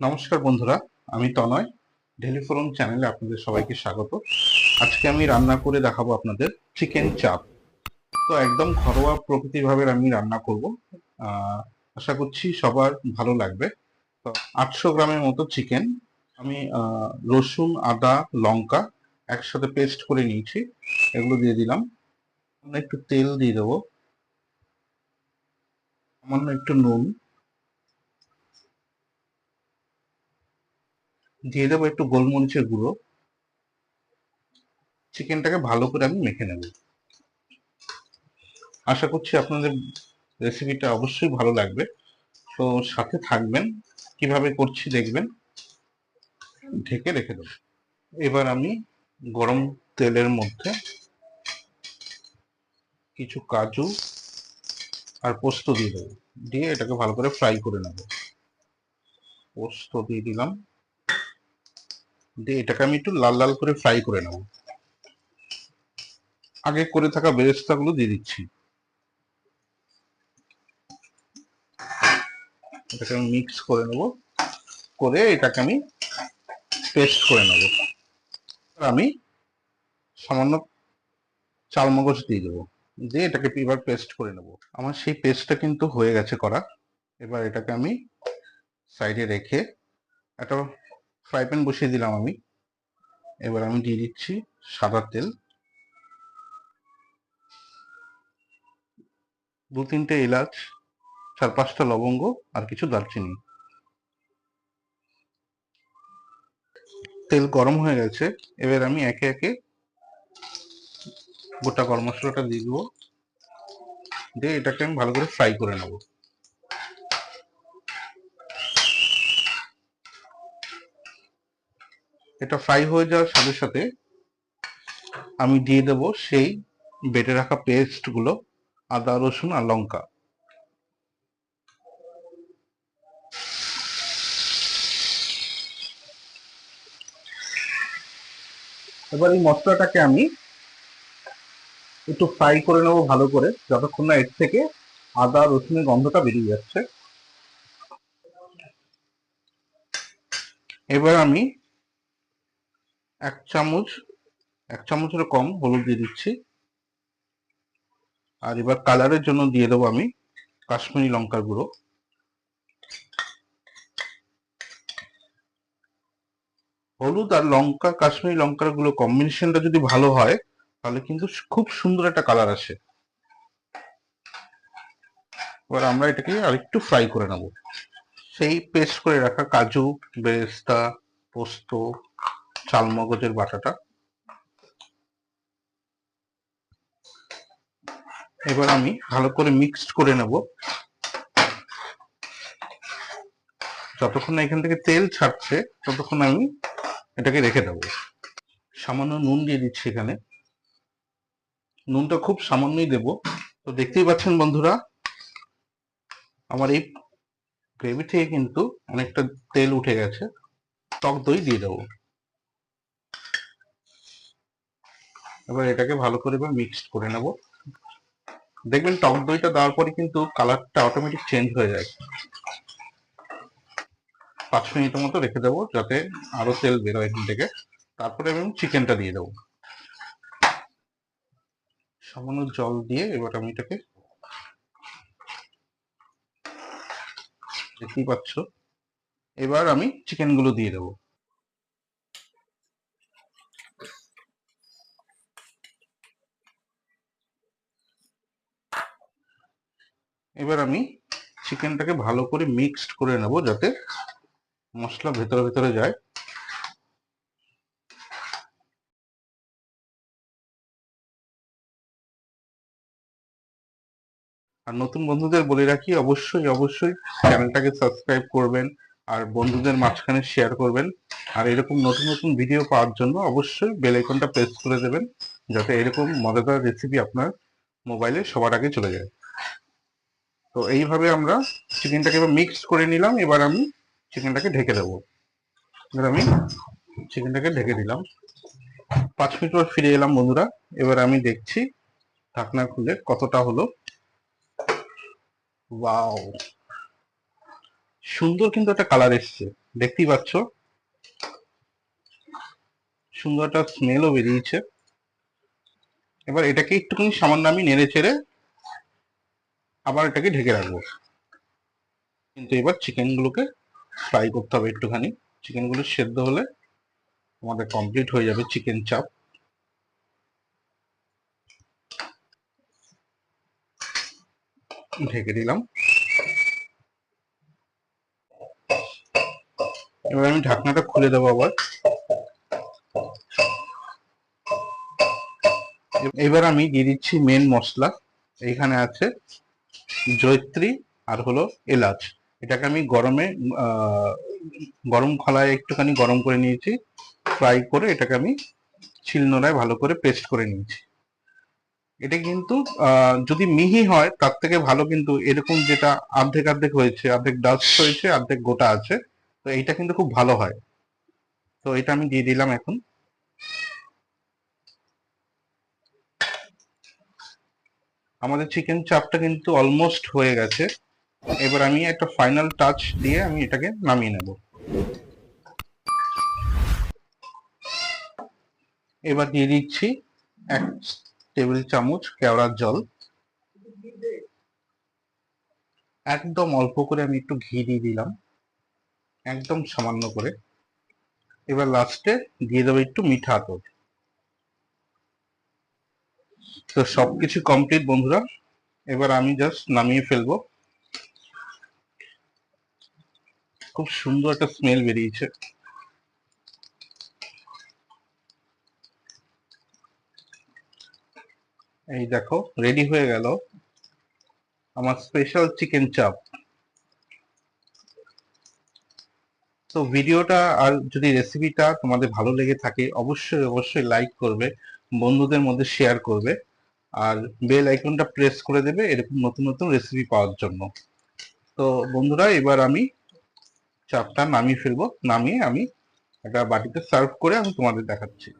নমস্কার বন্ধুরা, আমি তনয় ডেলি চ্যানেলে আপনাদের সবাইকে স্বাগত। আজকে আমি রান্না করে দেখাবো আপনাদের চিকেন চাপ তো একদম ঘরোয়া প্রকৃতিভাবে আমি রান্না করব। আশা করছি সবার ভালো লাগবে। তো আটশো গ্রামের মতো চিকেন আমি রসুন, আদা, লঙ্কা একসাথে পেস্ট করে নিয়েছি। এগুলো দিয়ে দিলাম। একটু তেল দিয়ে দেবো। সামান্য একটু নুন। দিয়ে দেবো একটু গোলমরিচের গুঁড়ো। চিকেনটাকে ভালো করে আমি মেখে নেব। আশা করছি আপনাদের রেসিপিটা অবশ্যই ভালো লাগবে। তো সাথে থাকবেন, কীভাবে করছি দেখবেন। ঢেকে রেখে দেবো। এবার আমি গরম তেলের মধ্যে কিছু কাজু আর পোস্ত দিয়ে দেবো। দিয়ে এটাকে ভালো করে ফ্রাই করে নেব। পোস্ত দিয়ে দিলাম। দিয়ে এটাকে আমি একটু লাল লাল করে ফ্রাই করে নেব। আগে করে থাকা বেরেস্তাগুলো দিয়ে দিচ্ছি। এটাকে আমি মিক্স করে নেব। করে এটাকে আমি পেস্ট করে নেব। আমি সামান্য চাল মগজ দিয়ে দেবো। দিয়ে এটাকে এবার পেস্ট করে নেব। আমার সেই পেস্টটা কিন্তু হয়ে গেছে করা। এবার এটাকে আমি সাইডে রেখে একটা ফ্রাই প্যান বসিয়ে দিলাম আমি। এবার আমি দিয়ে দিচ্ছি সাদা তেল। দু তিনটে এলাচ, চার পাঁচটা লবঙ্গ আর কিছু দারচিনি। তেল গরম হয়ে গেছে, এবার আমি একে একে গোটা গরম মশলাটা দিয়ে দেবো। দিয়ে এটাকে আমি ভালো করে ফ্রাই করে নেব। এটা ফ্রাই হয়ে যাওয়ার সাথে সাথে আমি দিয়ে দেব সেই বেটে রাখা পেস্টগুলো, আদা, রসুন আর লঙ্কা। এবার এই মশলাটাকে আমি একটু ফ্রাই করে নেব ভালো করে, যতক্ষণ না এর থেকে আদা, রসুনের গন্ধটা বেরিয়ে যাচ্ছে। এবার আমি এক চামচ, এক চামচের কম হলুদ দিয়ে দিচ্ছি। আর এবার কালারের জন্য দিয়ে দেবো আমি কাশ্মীরি লঙ্কার গুঁড়ো। হলুদ আর লঙ্কা, কাশ্মীরি লঙ্কার গুঁড়ো কম্বিনেশনটা যদি ভালো হয়, তাহলে কিন্তু খুব সুন্দর একটা কালার আসে। এবার আমরা এটাকে আরেকটু ফ্রাই করে নেব। সেই পেস্ট করে রাখা কাজু, বেরেস্তা, পোস্ত চালমগজের বাটাটা। এবার আমি ভালো করে মিক্সড করে নেব। যতক্ষণ না এখান থেকে তেল ছাড়ছে, ততক্ষণ আমি এটাকে রেখে দেবো। সামান্য নুন দিয়ে দিচ্ছি এখানে। নুনটা খুব সামান্যই দেব। তো দেখতেই পাচ্ছেন বন্ধুরা, আমার এই গ্রেভি থেকে কিন্তু অনেকটা তেল উঠে গেছে। টক দই দিয়ে দেবো। এবার এটাকে ভালো করে এবার মিক্সড করে নেব। দেখবেন টক দইটা দেওয়ার পরে কিন্তু কালারটা অটোমেটিক চেঞ্জ হয়ে যায়। পাঁচ মিনিট মতো রেখে দেবো যাতে আরও তেল বেরোয় এখান থেকে। তারপরে আমি চিকেনটা দিয়ে দেবো। সামান্য জল দিয়ে এবার আমি এটাকে দেখতেই পাচ্ছ। এবার আমি চিকেনগুলো দিয়ে দেবো। এবার আমি চিকেনটাকে ভালো করে মিক্সড করে নেব যাতে মশলা ভেতরে ভেতরে যায়। আর নতুন বন্ধুদের বলে রাখি, অবশ্যই অবশ্যই চ্যানেলটাকে সাবস্ক্রাইব করবেন আর বন্ধুদের মাঝখানে শেয়ার করবেন। আর এরকম নতুন নতুন ভিডিও পাওয়ার জন্য অবশ্যই বেল আইকনটা প্রেস করে দেবেন, যাতে এরকম মজাদার রেসিপি আপনার মোবাইলে সবার আগে চলে যায়। তো এইভাবে আমরা চিকেনটাকে এবার মিক্স করে নিলাম, এবার আমি চিকেনটাকে ঢেকে দেবো। এবার আমি চিকেনটাকে ঢেকে দিলাম। পাঁচ মিনিট পর ফিরে এলাম বন্ধুরা। এবার আমি দেখছি ঢাকনা খুলে কতটা হলো। ওয়াও! সুন্দর কিন্তু একটা কালার এসছে, দেখতেই পাচ্ছ? সুন্দর একটা স্মেলও বেরিয়েছে। এবার এটাকে একটুখানি সামান্য আমি নেড়ে চেড়ে আবার এটাকে ঢেকে রাখব। কিন্তু এবার চিকেনগুলোকে ফ্রাই করতে হবে একটুখানি। চিকেনগুলো সেদ্ধ হলে আমাদের কমপ্লিট হয়ে যাবে চিকেন চাপ ঢেকে দিলাম। এবার আমি ঢাকনাটা খুলে দেবো আবার। এবার আমি দিয়ে দিচ্ছি মেন মশলা। এইখানে আছে জয়ত্রী আর হলো এলাচ। এটাকে আমি গরমে গরম খলায় একটুখানি গরম করে নিয়েছি। ফ্রাই করে এটাকে আমি শিলনোড়ায় ভালো করে পেস্ট করে নিয়েছি। এটা কিন্তু যদি মিহি হয় তার থেকে ভালো কিন্তু এরকম যেটা অর্ধেক অর্ধেক হয়েছে অর্ধেক ডাস্ট হয়েছে অর্ধেক গোটা আছে, তো এইটা কিন্তু খুব ভালো হয়। তো এটা আমি দিয়ে দিলাম এখন। আমাদের চিকেন চাপটা কিন্তু অলমোস্ট হয়ে গেছে। এবার আমি একটা ফাইনাল টাচ দিয়ে আমি এটাকে নামিয়ে নেব। এবার দিয়ে দিচ্ছি এক টেবিল চামচ কেওড়ার জল। একদম অল্প করে আমি একটু ঘি দিয়ে দিলাম। একদম সামান্য করে। এবার লাস্টে দিয়ে দেবো একটু মিঠা আতর তো সবকিছু কমপ্লিট বন্ধুরা। এবার আমি জাস্ট নামিয়ে ফেলব। খুব সুন্দর একটা স্মেল বেরিয়েছে। এই দেখো রেডি হয়ে গেল আমার স্পেশাল চিকেন চাপ তো ভিডিওটা আর যদি রেসিপিটা তোমাদের ভালো লেগে থাকে, অবশ্যই অবশ্যই লাইক করবে, বন্ধুদের মধ্যে শেয়ার করবে। আর বেল আইকনটা প্রেস করে দেবে, এরকম নতুন নতুন রেসিপি পাওয়ার জন্য। তো বন্ধুরা, এবার আমি চাপটা নামিয়ে ফেলব। নামিয়ে আমি একটা বাটিতে সার্ভ করে আমি তোমাদের দেখাচ্ছি।